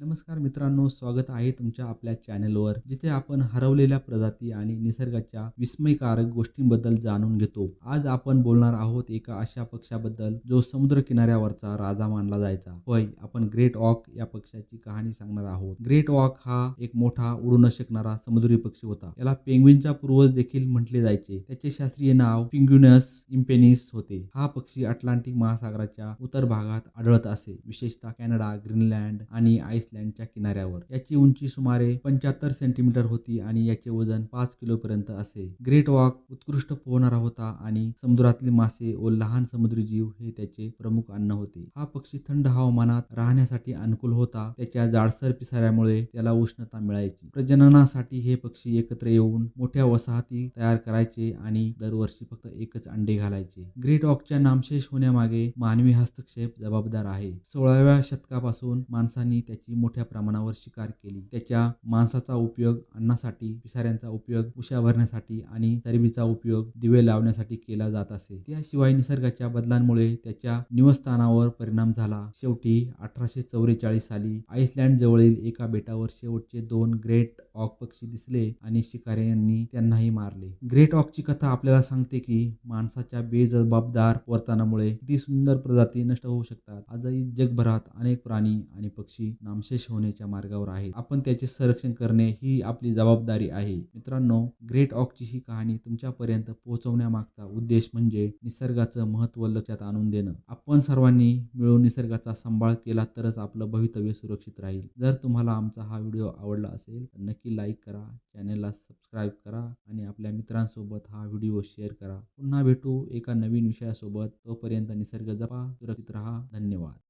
नमस्कार मित्रांनो स्वागत आहे तुमच्या आपल्या चॅनलवर जिथे आपण हरवलेल्या प्रजाती आणि निसर्गाच्या विस्मयकारक गोष्टींबद्दल जाणून घेतो. आज आपण बोलणार आहोत एका अशा पक्षाबद्दल जो समुद्र किनाऱ्यावरचा राजा मानला जायचा. होय आपण ग्रेट ऑक या पक्षाची कहाणी सांगणार आहोत. ग्रेट ऑक हा एक मोठा उडू न शकणारा समुद्री पक्षी होता. याला पेंग्विनचा पूर्वज देखील म्हटले जायचे. त्याचे शास्त्रीय नाव पिंग्युनस इम्पेनिस होते. हा पक्षी अटलांटिक महासागराच्या उत्तर भागात आढळत असे. विशेषतः कॅनडा ग्रीनलँड आणि आईसलँडच्या किनाऱ्यावर. याची उंची सुमारे पंच्याहत्तर सेंटीमीटर होती आणि याचे वजन पाच किलो पर्यंत असे. ग्रेट वॉक उत्कृष्ट पोहणारा होता आणि समुद्रातले मासे व लहान समुद्री जीव हे त्याचे प्रमुख अन्न होते. हा पक्षी थंड हवामानात राहण्यासाठी अनुकूल होता. त्याच्या जाडसर पिसाऱ्यामुळे त्याला उष्णता मिळायची. प्रजननासाठी हे पक्षी एकत्र येऊन मोठ्या वसाहती तयार करायचे आणि दरवर्षी फक्त एकच अंडे घालायचे. ग्रेट ऑकच्या नामशेष होण्यामागे मानवी हस्तक्षेप जबाबदार आहे. सोळाव्या शतकापासून माणसांनी त्याची मोठ्या प्रमाणावर शिकार केली. त्याच्या मांसाचा उपयोग अन्नासाठी पिसाऱ्यांचा उपयोग उशा भरण्यासाठी आणि चरबीचा उपयोग दिवे लावण्यासाठी केला जात असे. त्याशिवाय निसर्गाच्या बदलांमुळे त्याच्या निवासस्थानावर परिणाम झाला. शेवटी अठराशे चौवेचाळीस साली आईसलँड जवळील एका बेटावर शेवटचे दोन ग्रेट ऑक पक्षी दिसले आणि शिकाऱ्यांनी त्यांनाही मारले. ग्रेट ऑकची कथा आपल्याला सांगते की माणसाच्या बेजबाबदार वर्तनामुळे किती सुंदर प्रजाती नष्ट होऊ शकतात. आजही जगभरात अनेक प्राणी आणि पक्षी नामशेष होण्याच्या मार्गावर आहे. आपण त्याचे संरक्षण करणे ही आपली जबाबदारी आहे. मित्रांनो ग्रेट ऑकची ही कहाणी तुमच्यापर्यंत पोहोचवण्यामागचा उद्देश म्हणजे निसर्गाचं महत्त्व लक्षात आणून देणं. आपण सर्वांनी मिळून निसर्गाचा सांभाळ केला तरच आपलं भवितव्य सुरक्षित राहील. जर तुम्हाला आमचा हा व्हिडिओ आवडला असेल तर नक्की लाईक करा चॅनेलला सबस्क्राईब करा आणि आपल्या मित्रांसोबत हा व्हिडिओ शेअर करा. पुन्हा भेटू एका नवीन विषयासोबत. तोपर्यंत निसर्ग जपा सुरक्षित राहा. धन्यवाद.